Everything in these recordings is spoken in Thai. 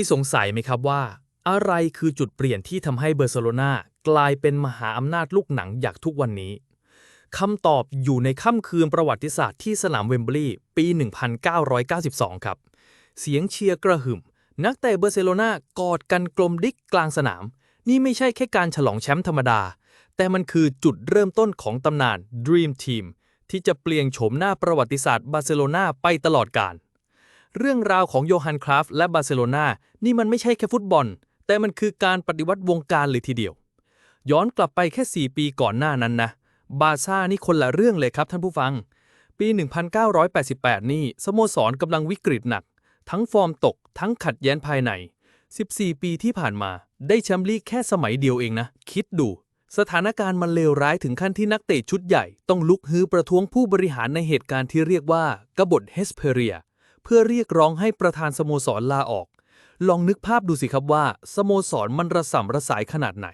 ยสงสัยไหมครับว่า อะไรคือจุดเปลี่ยนที่ทำให้เบอร์เซโลนากลายเป็นมหาอำนาจลูกหนังอย่างทุกวันนี้คำตอบอยู่ในค่ำคืนประวัติศาสตร์ที่สนามเวมบลีย์ปี 1992 ครับ เสียงเชียร์กระหึ่ม นักเตะเบอร์เซโลนากอดกันกลมดิกกลางสนาม นี่ไม่ใช่แค่การฉลองแชมป์ธรรมดา แต่มันคือจุดเริ่มต้นของตำนาน Dream Team ที่จะเปลี่ยนโฉมหน้าประวัติศาสตร์บาร์เซโลนาไปตลอดกาล เรื่องราวของโยฮันคราฟและบาร์เซโลนานี่มันไม่ใช่แค่ฟุตบอล แต่มันคือการปฏิวัติวงการเลยทีเดียว ย้อนกลับไปแค่ 4 ปีก่อนหน้านั้นนะ บาซ่านี่คนละเรื่องเลยครับท่านผู้ฟัง ปี 1988 นี่สโมสรกำลังวิกฤตหนัก ทั้งฟอร์มตก ทั้งขัดแย้งภายใน 14 ปีที่ผ่านมา ได้แชมป์ลีกแค่สมัยเดียวเองนะ คิดดู สถานการณ์มันเลวร้ายถึงขั้นที่นักเตะชุดใหญ่ ต้องลุกฮือประท้วงผู้บริหารในเหตุการณ์ที่เรียกว่ากบฏเฮสเพเรีย เพื่อเรียกร้องให้ประธานสโมสรลาออก ลองนึกภาพดูสิครับว่า สโมสรมันระส่ำระสายขนาดไหน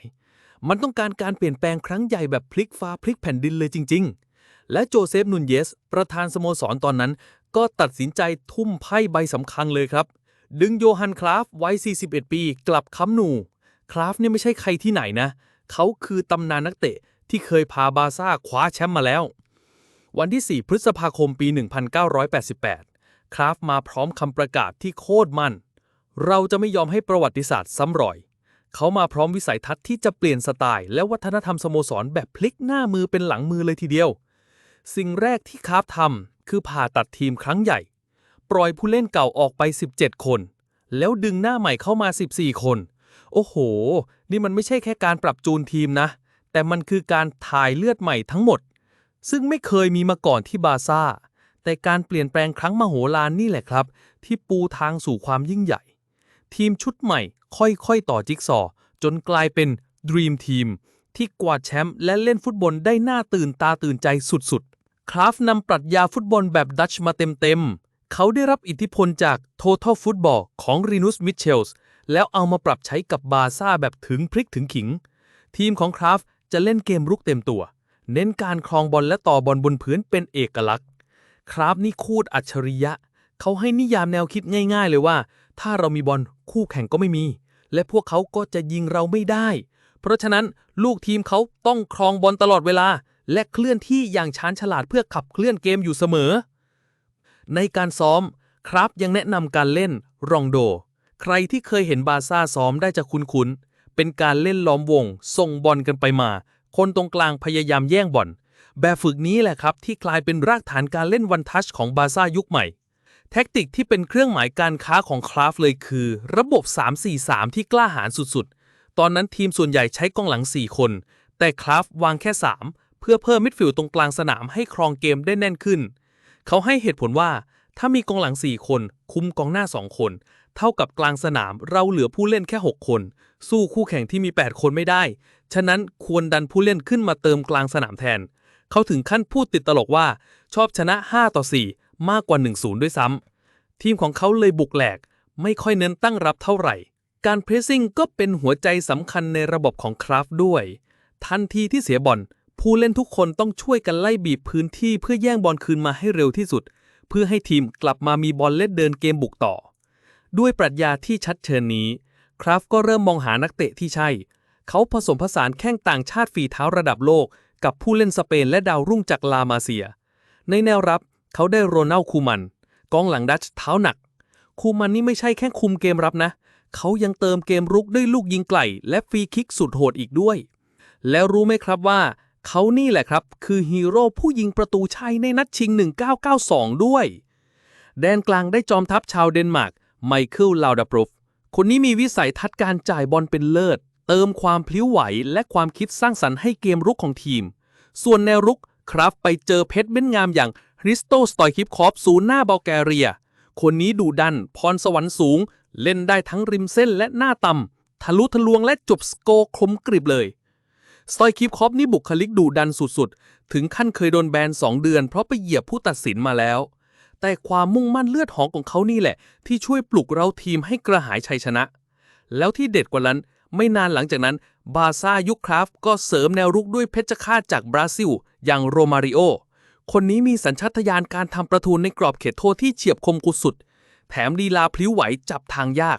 มันต้องการการเปลี่ยนแปลงครั้งใหญ่แบบพลิกฟ้าพลิกแผ่นดินเลยจริง ๆ และโจเซฟนุนเยส ประธานสโมสรตอนนั้น ก็ตัดสินใจทุ่มไพ่ใบสำคัญเลยครับ ดึงโยฮันคลาฟวัย 41 ปี กลับค้ำนูคลาฟเนี่ยไม่ใช่ใครที่ไหนนะ เขาคือตำนานนักเตะที่เคยพาบาซ่าคว้าแชมป์มาแล้ว วันที่ 4 พฤษภาคมปี 1988 คราฟมาพร้อมคำประกาศที่โคตรมั่นเราจะไม่ยอมให้ประวัติศาสตร์ซ้ำรอย เขามาพร้อมวิสัยทัศน์ที่จะเปลี่ยนสไตล์และวัฒนธรรมสโมสรแบบพลิกหน้ามือเป็นหลังมือเลยทีเดียว สิ่งแรกที่คราฟทำคือผ่าตัดทีมครั้งใหญ่ ปล่อยผู้เล่นเก่าออกไป 17 คน แล้วดึงหน้าใหม่เข้ามา 14 คน โอ้โห นี่มันไม่ใช่แค่การปรับจูนทีมนะ แต่มันคือการถ่ายเลือดใหม่ทั้งหมด ซึ่งไม่เคยมีมาก่อนที่บาซ่า แต่การเปลี่ยนแปลงครั้งมโหฬารนี่แหละครับ ที่ปูทางสู่ความยิ่งใหญ่ ทีมชุดใหม่ค่อยๆ ต่อจิ๊กซอ จนกลายเป็น Dream Team ที่กวาดแชมป์และเล่นฟุตบอลได้น่าตื่นตาตื่นใจสุดๆ คราฟนำปรัชญาฟุตบอลแบบดัชมาเต็มๆ เขาได้รับอิทธิพลจาก Total Football ของรีนุสมิเชลส์แล้วเอามาปรับใช้กับบาซ่าแบบถึงพริกถึงขิง ทีมของคราฟจะเล่นเกมรุกเต็มตัว เน้นการครองบอลและต่อบอลบนพื้นเป็นเอกลักษณ์ คราฟนี่คูดอัจฉริยะ เขาให้นิยามแนวคิดง่าย ๆ เลยว่า ถ้าเรามีบอลคู่แข่งก็ไม่มี และพวกเขาก็จะยิงเราไม่ได้ เพราะฉะนั้นลูกทีมเขาต้องครองบอลตลอดเวลา และเคลื่อนที่อย่างชาญฉลาดเพื่อขับเคลื่อนเกมอยู่เสมอ ในการซ้อมครับยังแนะนำการเล่นรองโด ใครที่เคยเห็นบาซ่าซ้อมได้จะคุ้นๆเป็นการเล่นล้อมวงส่งบอลกันไปมา คนตรงกลางพยายามแย่งบอล แบบฝึกนี้แหละครับที่กลายเป็นรากฐานการเล่นวันทัชของบาซ่ายุคใหม่ แท็กติกที่เป็นเครื่องหมายการค้าของคราฟเลยคือ ระบบ 3-4-3 ที่กล้าหาญสุดๆ ตอนนั้นทีมส่วนใหญ่ใช้กองหลัง 4 คน แต่คราฟวางแค่ 3 เพื่อเพิ่มมิดฟิลด์ตรงกลางสนามให้ครองเกมได้แน่นขึ้น เขาให้เหตุผลว่าถ้ามีกองหลัง 4 คน คุมกองหน้า 2 คน เท่ากับกลางสนามเราเหลือผู้เล่นแค่ 6 คน สู้คู่แข่งที่มี 8 คนไม่ได้ ฉะนั้นควรดันผู้เล่นขึ้นมาเติมกลางสนามแทน เขาถึงขั้นพูดติดตลกว่าชอบชนะ 5 ต่อ 4 มากกว่า 1-0 ด้วยซ้ำทีมของเขาเลยบุกแหลก ไม่ค่อยเน้นตั้งรับเท่าไหร่ การเพรสซิ่งก็เป็นหัวใจสำคัญในระบบของคราฟด้วย ทันทีที่เสียบอลผู้เล่นทุกคนต้องช่วยกันไล่บีบพื้นที่เพื่อแย่งบอลคืนมาให้เร็วที่สุด เพื่อให้ทีมกลับมามีบอลเล่นเดินเกมบุกต่อ ด้วยปรัชญาที่ชัดเจนนี้ คราฟก็เริ่มมองหานักเตะที่ใช่ เขาผสมผสานแข้งต่างชาติฝีเท้าระดับโลก กับผู้เล่นสเปนและดาวรุ่งจากลามาเซีย ในแนวรับเขาได้โรนัลคูมัน กองหลังดัชเท้าหนัก คูมันนี่ไม่ใช่แค่คุมเกมรับนะ เขายังเติมเกมรุกด้วยลูกยิงไกล และฟรีคิกสุดโหดอีกด้วย แล้วรู้ไหมครับว่า เขานี่แหละครับ คือฮีโร่ผู้ยิงประตูชัยในนัดชิง 1992 ด้วย แดนกลางได้จอมทัพชาวเดนมาร์กไมเคิลลาวดาปรฟคนนี้มีวิสัยทัศน์การจ่ายบอลเป็นเลิศ เติมความพลิ้วไหวและความคิดสร้างสรรค์ให้เกมรุกของทีม ส่วนแนวรุกครับไปเจอเพชรเม้นงามอย่างฮริสโตสตอยคิปคอฟศูนย์หน้าบัลแกเรีย คนนี้ดูดัน พรสวรรค์สูง เล่นได้ทั้งริมเส้นและหน้าต่ำทะลุทะลวงและจบสโกร์คมกริบเลย สตอยคิปคอฟนี่บุคลิกดุดันสุดๆ ถึงขั้นเคยโดนแบน 2 เดือน เพราะไปเหยียบผู้ตัดสินมาแล้ว แต่ความมุ่งมั่นเลือดหองของเขานี่แหละ ที่ช่วยปลุกเราทีมให้กระหายชัยชนะ แล้วที่เด็ดกว่านั้น ไม่นานหลังจากนั้น บาซ่ายุคคราฟก็เสริมแนวรุกด้วยเพชรฆาตจากบราซิล อย่างโรมาริโอ คนนี้มีสัญชาตญาณการทำประตูในกรอบเขตโทษที่เฉียบคมกุสุด แถมลีลาพลิ้วไหวจับทางยาก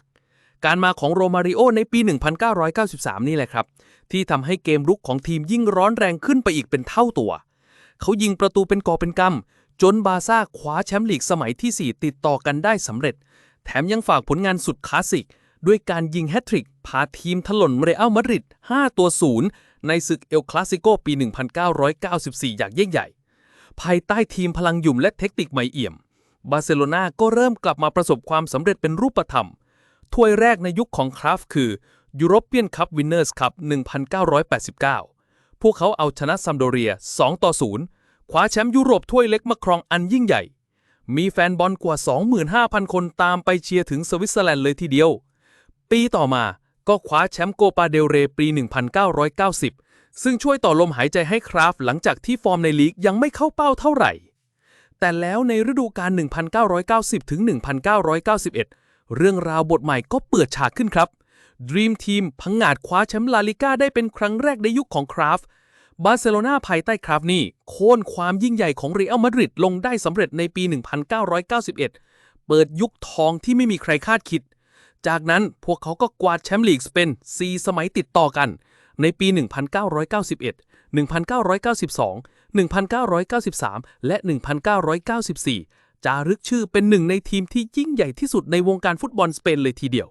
การมาของโรมาริโอในปี 1993 นี่แหละครับ ที่ทำให้เกมรุกของทีมยิ่งร้อนแรงขึ้นไปอีกเป็นเท่าตัว เขายิงประตูเป็นกอเป็นกำจนบาซ่าคว้าแชมป์ลีกสมัยที่ 4 ติดต่อกันได้สำเร็จ แถมยังฝากผลงานสุดคลาสสิก ด้วยการยิงแฮตทริก พาทีมถล่มเรอัลมาดริด 5 ตัว 0 ในศึกเอลคลาสิโกปี 1994 อย่างยิ่งใหญ่ ภายใต้ทีมพลังหยุ่มและเทคนิคใหม่เอี่ยม บาร์เซโลนาก็เริ่มกลับมาประสบความสำเร็จเป็นรูปธรรม ถ้วยแรกในยุคของคราฟคือ European Cup Winners' Cup 1989 พวกเขาเอาชนะซัมโดเรีย 2 ต่อ 0 คว้าแชมป์ยุโรปถ้วยเล็กมาครองอันยิ่งใหญ่ มีแฟนบอลกว่า 25,000 คนตามไปเชียร์ถึงสวิตเซอร์แลนด์เลยทีเดียว ปีต่อมาก็คว้าแชมป์โกปาเดลเรปี 1990 ซึ่งช่วยต่อลมหายใจให้คราฟหลังจากที่ฟอร์มในลีกยังไม่เข้าเป้าเท่าไหร่ แต่แล้วในฤดูกาล 1990 ถึง 1991 เรื่องราวบทใหม่ก็เปิดฉากขึ้นครับ Dream Team พังงาดคว้าแชมป์ลาลิก้าได้เป็นครั้งแรกในยุคของคราฟบาร์เซโลนาภายใต้คราฟนี่โค่นความยิ่งใหญ่ของเรอัลมาดริดลงได้สำเร็จในปี 1991 เปิดยุคทองที่ไม่มีใครคาดคิด จากนั้นพวกเขาก็กวาดแชมป์ลีกสเปน4สมัยติดต่อกัน ในปี 1991 1992 1993 และ 1994 จารึกชื่อเป็นหนึ่งในทีมที่ยิ่งใหญ่ที่สุดในวงการฟุตบอลสเปนเลยทีเดียว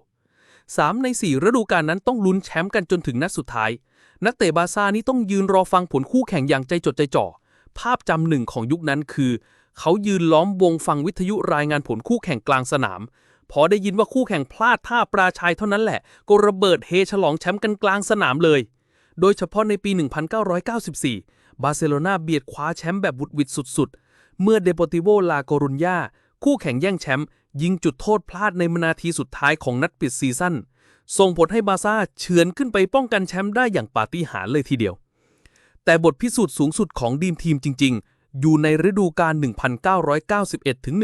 3 ใน 4 ฤดูกาลนั้นต้องลุ้นแชมป์กันจนถึงนัดสุดท้าย นักเตะบาซ่านี่ต้องยืนรอฟังผลคู่แข่งอย่างใจจดใจจ่อ ภาพจำหนึ่งของยุคนั้นคือ เขายืนล้อมวงฟังวิทยุรายงานผลคู่แข่งกลางสนาม พอได้ยินว่าคู่แข่งพลาดท่าปราชัยเท่านั้นแหละ ก็ระเบิดเฮฉลองแชมป์กันกลางสนามเลย โดยเฉพาะในปี 1994 บาร์เซโลนาเบียดคว้าแชมป์แบบบุดวิดสุดๆ เมื่อเดโปติโวลาโกรุญญาคู่แข่งแย่งแชมป์ยิงจุดโทษพลาดในนาทีสุดท้ายของนัดปิดซีซั่นส่งผลให้บาซ่าเฉือนขึ้นไปป้องกันแชมป์ได้อย่างปาฏิหาริย์เลยทีเดียว แต่บทพิสูจน์สูงสุดของดีมทีมจริง ๆ อยู่ในฤดูกาล1991ถึง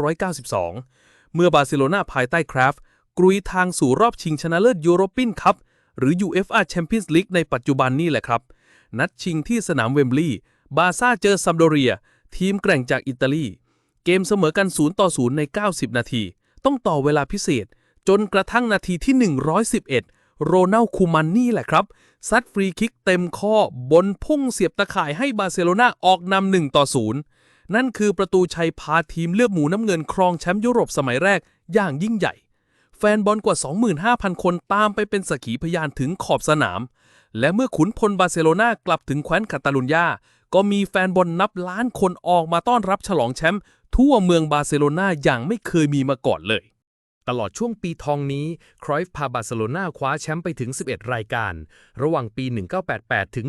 1992 เมื่อบาร์เซโลนาภายใต้คราฟต์กรุยทางสู่รอบชิงชนะเลิศยูโรปินคัพหรือ UEFA Champions League ในปัจจุบันนี่แหละครับ นัดชิงที่สนามเวมบลีย์บาซ่าเจอซัมโดเรีย ทีมแกร่งจากอิตาลี เกมเสมอกัน 0 ต่อ 0 ใน 90 นาที ต้องต่อเวลาพิเศษ จนกระทั่งนาทีที่ 111 โรนัลคูมันนี่แหละครับ ซัดฟรีคิกเต็มข้อบนพุ่งเสียบตะข่ายให้บาร์เซโลนาออกนำ1ต่อ 0 นั่นคือประตูชัยพาทีมเลือบหมูน้ำเงินครองแชมป์ยุโรปสมัยแรกอย่างยิ่งใหญ่ แฟนบอลกว่า 25,000 คนตามไปเป็นสักขีพยานถึงขอบสนาม และเมื่อขุนพลบาร์เซโลนากลับถึงแคว้นคาตาลุญญา ก็มีแฟนบอลนับล้านคนออกมาต้อนรับฉลองแชมป์ทั่วเมืองบาร์เซโลนาอย่างไม่เคยมีมาก่อนเลยตลอดช่วงปีทองนี้ ครอยฟ์พาบาร์เซโลนาคว้าแชมป์ไปถึง 11 รายการ ระหว่างปี 1988 ถึง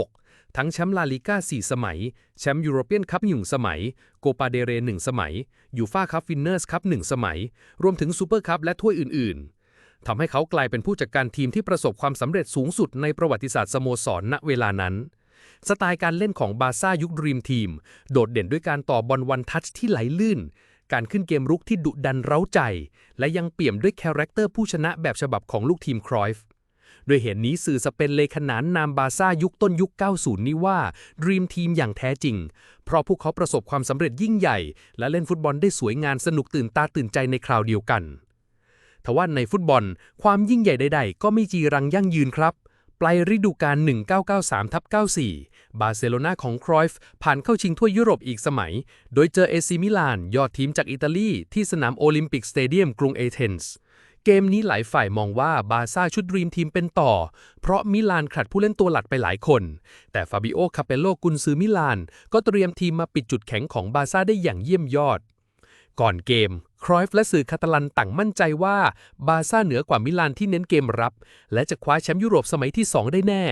1996 ทั้งแชมป์ลาลิก้า 4 สมัย แชมป์ยูโรเปียนคัพหนึ่งสมัย โกปาเดเร1สมัย ยูฟาคัพวินเนอร์สคัพ1สมัย รวมถึงซูเปอร์คัพและถ้วยอื่น ๆ ทำให้เขากลายเป็นผู้จัดการทีมที่ประสบความสำเร็จสูงสุดในประวัติศาสตร์สโมสรณเวลานั้น สไตล์การเล่นของบาซ่ายุคดรีมทีม โดดเด่นด้วยการต่อบอลวันทัชที่ไหลลื่น การขึ้นเกมรุกที่ดุดันเร้าใจ และยังเปี่ยมด้วยคาแรคเตอร์ผู้ชนะแบบฉบับของลูกทีมครอยฟ์ ด้วยเหตุนนี้สื่อสเปนเลยขนานนามบาซ่ายุคต้นยุค 90 นี้ว่าดรีมทีมอย่างแท้จริง เพราะพวกเขาประสบความสำเร็จยิ่งใหญ่ และเล่นฟุตบอลได้สวยงามสนุกตื่นตาตื่นใจในคราวเดียวกันทว่าในฟุตบอล ความยิ่งใหญ่ใดๆ ก็ไม่จีรังยั่งยืนครับ ปลายฤดูกาล 1993ทับ94 บาร์เซโลนาของครอยฟ์ผ่านเข้าชิงถ้วยยุโรปอีกสมัย โดยเจอเอซิมิลาน ยอดทีมจากอิตาลี ที่สนามโอลิมปิกสเตเดียมกรุงเอเธนส์ เกมนี้หลายฝ่ายมองว่าบาซ่าชุดรีมทีมเป็นต่อ เพราะมิลานขัดผู้เล่นตัวหลักไปหลายคน แต่ฟาบิโอ คาเปโลกุนซือมิลาน ก็เตรียมทีมมาปิดจุดแข็งของบาซ่าได้อย่างเยี่ยมยอด ก่อนเกม ครอยฟและสื่อคาตาลันต่างมั่นใจว่าบาซ่าเหนือกว่ามิลานที่เน้นเกมรับ และจะคว้าแชมป์ยุโรปสมัยที่ 2 ได้แน่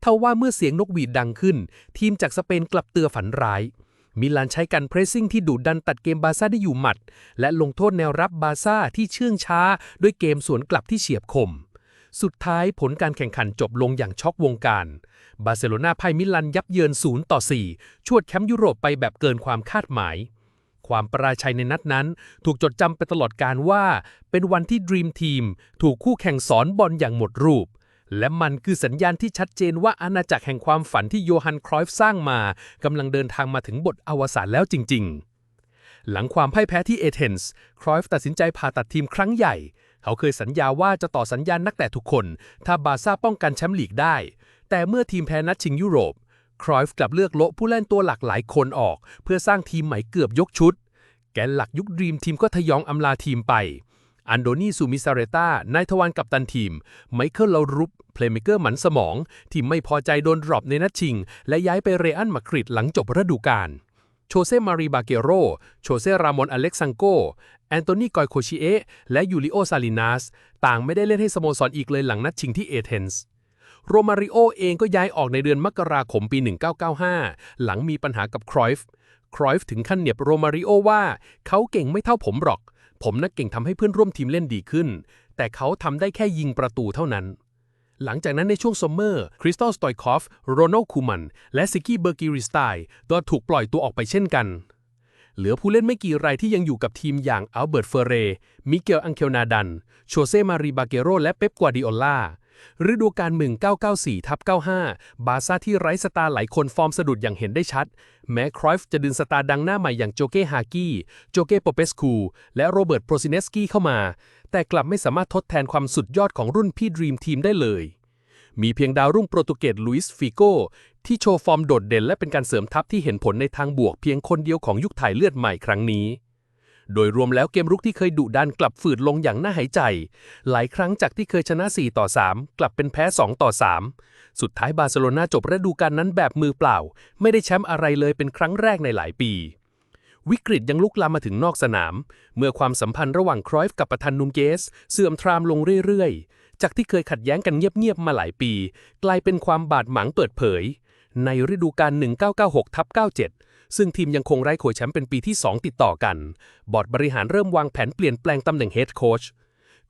เท่าว่าเมื่อเสียงนกหวีดดังขึ้น ทีมจากสเปนกลับเตือฝันร้าย มิลานใช้การเพรสซิ่งที่ดุดันตัดเกมบาซ่าได้อยู่หมัด และลงโทษแนวรับบาซ่าที่เชื่องช้า ด้วยเกมสวนกลับที่เฉียบคม สุดท้ายผลการแข่งขันจบลงอย่างช็อกวงการ บาร์เซโลนาพ่ายมิลานยับเยิน 0 ต่อ 4 ชวดแชมป์ยุโรปไปแบบเกินความคาดหมายความประราชัยในนัดนั้น ถูกจดจำไปตลอดการว่า เป็นวันที่ Dream Team ถูกคู่แข่งสอนบอลอย่างหมดรูป และมันคือสัญญาณที่ชัดเจนว่าอาณาจักรแห่งความฝันที่โยฮันครอยฟ์สร้างมากำลังเดินทางมาถึงบทอวสานแล้วจริง ๆ หลังความพ่ายแพ้ที่เอเธนส์ครอยฟ์ตัดสินใจผ่าตัดทีมครั้งใหญ่ เขาเคยสัญญาว่าจะต่อสัญญาณนักเตะทุกคน ถ้าบาซ่าป้องกันแชมป์ลีกได้ แต่เมื่อทีมแพ้นัดชิงยุโรปครอยฟ์กลับเลือกโละผู้เล่นตัวหลักหลายคนออก เพื่อสร้างทีมใหม่เกือบยกชุด แกนหลักยุคดรีมทีมก็ทยองอำลาทีมไป อันโดนีซูมิซาเรตานายทวารกัปตันทีม ไมเคิลลารุปเพลย์เมเกอร์หมันสมอง ที่ไม่พอใจโดนดรอปในนัดชิง และย้ายไปเรอัลมาดริดหลังจบฤดูกาลโชเซ่มารีบาเกโร โชเซ่รามอน อเล็กซังโก แอนโตนีกอยโคชิเอ และยูริโอ ซาลินาสต่างไม่ได้เล่นให้สโมสรอีกเลยหลังนัดชิงที่เอเธนส์ โรมาริโอเองก็ย้ายออกในเดือนมกราคมปี 1995 หลังมีปัญหากับครอยฟ์ ครอยฟ์ถึงขั้นเหนียบโรมาริโอว่า เขาเก่งไม่เท่าผมหรอก ผมนักเก่งทำให้เพื่อนร่วมทีมเล่นดีขึ้น แต่เขาทำได้แค่ยิงประตูเท่านั้น หลังจากนั้นในช่วงซัมเมอร์ คริสตอลสตอยคอฟ โรนัลคูมัน และซิกกี้เบอร์กิริสไตน์ก็ถูกปล่อยตัวออกไปเช่นกัน เหลือผู้เล่นไม่กี่รายที่ยังอยู่กับทีมอย่างอัลเบิร์ตเฟเร มิเกลอังเคลนาดัน โชเซ่มารีบาเกโร และเป๊ปกัวดิโอลา ฤดูกาล1994ทับ95 บาซ่าที่ไร้สตาร์หลายคนฟอร์มสะดุดอย่างเห็นได้ชัด แม้ครอยฟ์จะดึงสตาร์ดังหน้าใหม่อย่างโจเก้ฮากี้โจเก้โปเปสคู และโรเบิร์ตโปรซิเนสกี้เข้ามา แต่กลับไม่สามารถทดแทนความสุดยอดของรุ่นพี่ดรีมทีมได้เลยมีเพียงดาวรุ่งโปรตุเกสลุยส์ฟิโกที่โชว์ฟอร์มโดดเด่นและเป็นการเสริมทัพที่เห็นผลในทางบวกเพียงคนเดียวของยุคถ่ายเลือดใหม่ครั้งนี้ โดยรวมแล้วเกมรุกที่เคยดุดันกลับฝืดลงอย่างน่าหายใจ หลายครั้งจากที่เคยชนะ 4 ต่อ 3 กลับเป็นแพ้ 2 ต่อ 3 สุดท้ายบาร์เซโลนาจบฤดูกาลนั้นแบบมือเปล่า ไม่ได้แชมป์อะไรเลยเป็นครั้งแรกในหลายปี วิกฤตยังลุกลามมาถึงนอกสนาม เมื่อความสัมพันธ์ระหว่างครอยฟ์กับประธานนุมเกส เสื่อมทรามลงเรื่อยๆ จากที่เคยขัดแย้งกันเงียบๆมาหลายปี กลายเป็นความบาดหมางเปิดเผย ในฤดูกาล1996ทับ97 ซึ่งทีมยังคงไร้โคชแชมป์เป็นปีที่ 2 ติดต่อกัน บอร์ดบริหารเริ่มวางแผนเปลี่ยนแปลงตำแหน่งเฮดโค้ช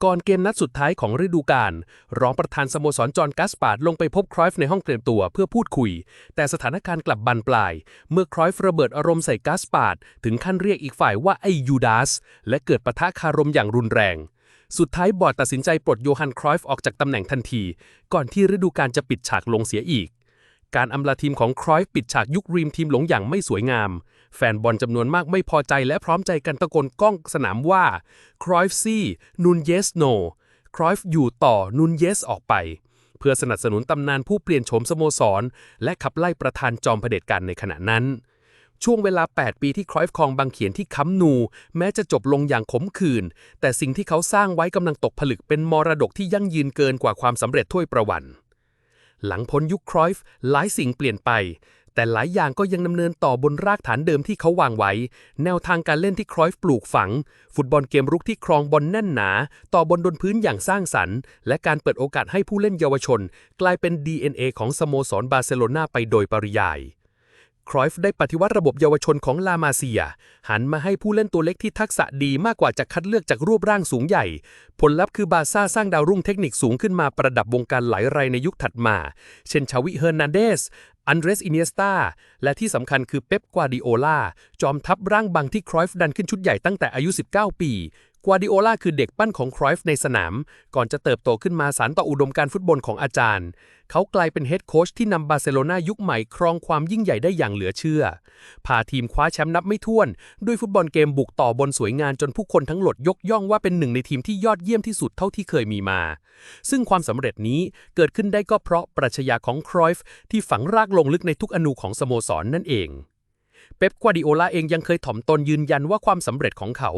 ก่อนเกมนัดสุดท้ายของฤดูกาลรองประธานสโมสรจอห์นกัสปาดลงไปพบครอยฟ์ในห้องเตรียมตัวเพื่อพูดคุย แต่สถานการณ์กลับบานปลาย เมื่อครอยฟ์ระเบิดอารมณ์ใส่กัสปาดถึงขั้นเรียกอีกฝ่ายว่าไอยูดาสและเกิดปะทะคารมอย่างรุนแรง สุดท้ายบอร์ดตัดสินใจปลดโยฮันครอยฟ์ออกจากตำแหน่งทันที ก่อนที่ฤดูกาลจะปิดฉากลงเสียอีก การอำลาทีมของครอยฟ์ปิดฉากยุครีมทีมหลงอย่างไม่สวยงาม แฟนบอลจำนวนมากไม่พอใจและพร้อมใจกันตะโกนก้องสนามว่าครอยฟ์ซี่นูนเยสโนครอยฟ์อยู่ต่อนูนเยสออกไป เพื่อสนับสนุนตำนานผู้เปลี่ยนโฉมสโมสร และขับไล่ประธานจอมเผด็จการในขณะนั้นช่วงเวลา 8 ปีที่ครอยฟ์ครองบางเขียนที่ค้ำนู แม้จะจบลงอย่างขมขื่นแต่สิ่งที่เขาสร้างไว้กำลังตกผลึกเป็นมรดกที่ยั่งยืนเกินกว่าความสำเร็จถ้วยประวัน หลังพ้นยุคครอยฟ์หลายสิ่งเปลี่ยนไป แต่หลายอย่างก็ยังดำเนินต่อบนรากฐานเดิมที่เขาวางไว้ แนวทางการเล่นที่ครอยฟ์ปลูกฝัง ฟุตบอลเกมรุกที่ครองบอลแน่นหนา ต่อบนดนพื้นอย่างสร้างสรรค์ และการเปิดโอกาสให้ผู้เล่นเยาวชน กลายเป็น DNA ของสโมสรบาร์เซโลนาไปโดยปริยาย ครอยฟ์ได้ปฏิวัติระบบเยาวชนของลามาเซีย หันมาให้ผู้เล่นตัวเล็กที่ทักษะดีมากกว่าจะคัดเลือกจากรูปร่างสูงใหญ่ ผลลัพธ์คือบาร์ซ่าสร้างดาวรุ่งเทคนิคสูงขึ้นมาประดับวงการหลายรายในยุคถัดมา เช่นชาวิเฮอร์นันเดส อันเดรสอินเนสตาและที่สำคัญคือเป๊ป กวาดิโอลา จอมทัพร่างบางที่ครอยฟ์ดันขึ้นชุดใหญ่ตั้งแต่อายุ 19 ปี กวาดิโอลาคือเด็กปั้นของครอยฟ์ในสนาม ก่อนจะเติบโตขึ้นมาสารต่ออุดมการฟุตบอลของอาจารย์ เขากลายเป็นเฮดโค้ชที่นำบาร์เซโลนายุคใหม่ครองความยิ่งใหญ่ได้อย่างเหลือเชื่อ พาทีมคว้าแชมป์นับไม่ถ้วน ด้วยฟุตบอลเกมบุกต่อบนสวยงามจนผู้คนทั้งหลดยกย่องว่าเป็นหนึ่งในทีมที่ยอดเยี่ยมที่สุดเท่าที่เคยมีมา ซึ่งความสำเร็จนี้เกิดขึ้นได้ก็เพราะปรัชญาของครอยฟ์ที่ฝังรากลงลึกในทุกอนูของสโมสรนนั่นเอง ป๊ปกวาดิโอลาเองยังเคยถ่อมตนยืนยันว่าความสำเร็จของเขา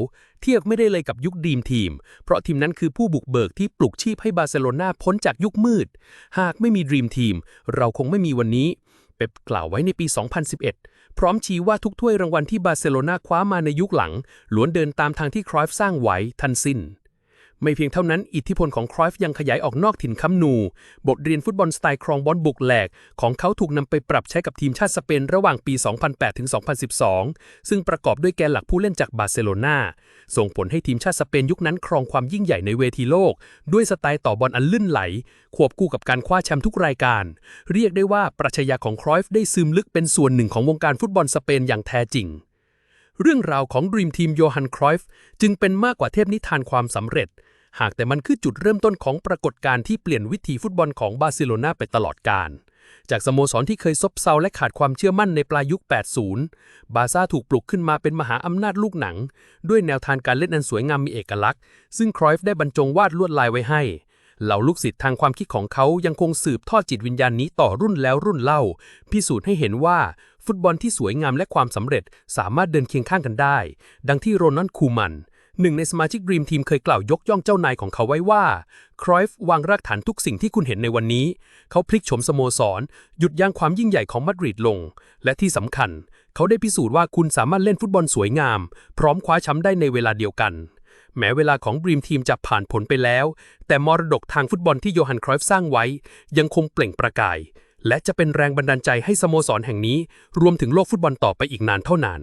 เทียบไม่ได้เลยกับยุคดีมทีม เพราะทีมนั้นคือผู้บุกเบิกที่ปลุกชีพให้บาร์เซโลนาพ้นจากยุคมืด หากไม่มีดีมทีม เราคงไม่มีวันนี้ เป๊ปกล่าวไว้ในปี 2011 พร้อมชี้ว่าทุกถ้วยรางวัลที่บาร์เซโลนาคว้ามาในยุคหลังล้วนเดินตามทางที่ครอยฟ์สร้างไว้ทันสิ้น ไม่เพียงเท่านั้นอิทธิพลของครอยฟ์ยังขยายออกนอกถิ่นคัมนู บทเรียนฟุตบอลสไตล์ครองบอลบุกแหลก ของเขาถูกนำไปปรับใช้กับทีมชาติสเปนระหว่างปี 2008 ถึง 2012 ซึ่งประกอบด้วยแกนหลักผู้เล่นจากบาร์เซโลนาส่งผลให้ทีมชาติสเปนยุคนั้นครองความยิ่งใหญ่ในเวทีโลก ด้วยสไตล์ต่อบอลอันลื่นไหล ควบคู่กับการคว้าแชมป์ทุกรายการ เรียกได้ว่าปรัชญาของครอยฟ์ได้ซึมลึกเป็นส่วนหนึ่งของวงการฟุตบอลสเปนอย่างแท้จริงเรื่องราวของดรีมทีมโยฮันครอยฟ์จึงเป็นมากกว่าเทพนิทานความสำเร็จ หากแต่มันคือจุดเริ่มต้นของปรากฏการณ์ที่เปลี่ยนวิถีฟุตบอลของบาร์เซโลนาไปตลอดกาลจากสโมสรที่เคยซบเซาและขาดความเชื่อมั่นในปลายยุค 80 บาซ่าถูกปลุกขึ้นมาเป็นมหาอำนาจลูกหนัง ด้วยแนวทางการเล่นอันสวยงามมีเอกลักษณ์ ซึ่งครอยฟ์ได้บรรจงวาดลวดลายไว้ให้ เหล่าลูกศิษย์ทางความคิดของเขายังคงสืบทอดจิตวิญญาณนี้ต่อรุ่นแล้วรุ่นเล่า พิสูจน์ให้เห็นว่าฟุตบอลที่สวยงามและความสำเร็จสามารถเดินเคียงข้างกันได้ ดังที่โรนัลคูมัน หนึ่งในสมาชิกรีมทีมเคยกล่าวยกย่องเจ้านายของเขาไว้ว่า ครอยฟ์วางรากฐานทุกสิ่งที่คุณเห็นในวันนี้ เขาพลิกโฉมสโมสร หยุดยั้งความยิ่งใหญ่ของมาดริดลง และที่สำคัญ เขาได้พิสูจน์ว่าคุณสามารถเล่นฟุตบอลสวยงาม พร้อมคว้าแชมป์ได้ในเวลาเดียวกัน แม้เวลาของดรีมทีมจะผ่านผลไปแล้ว แต่มรดกทางฟุตบอลที่โยฮันครอยฟ์สร้างไว้ ยังคงเปล่งประกาย และจะเป็นแรงบันดาลใจให้สโมสรแห่งนี้ รวมถึงโลกฟุตบอลต่อไปอีกนานเท่านาน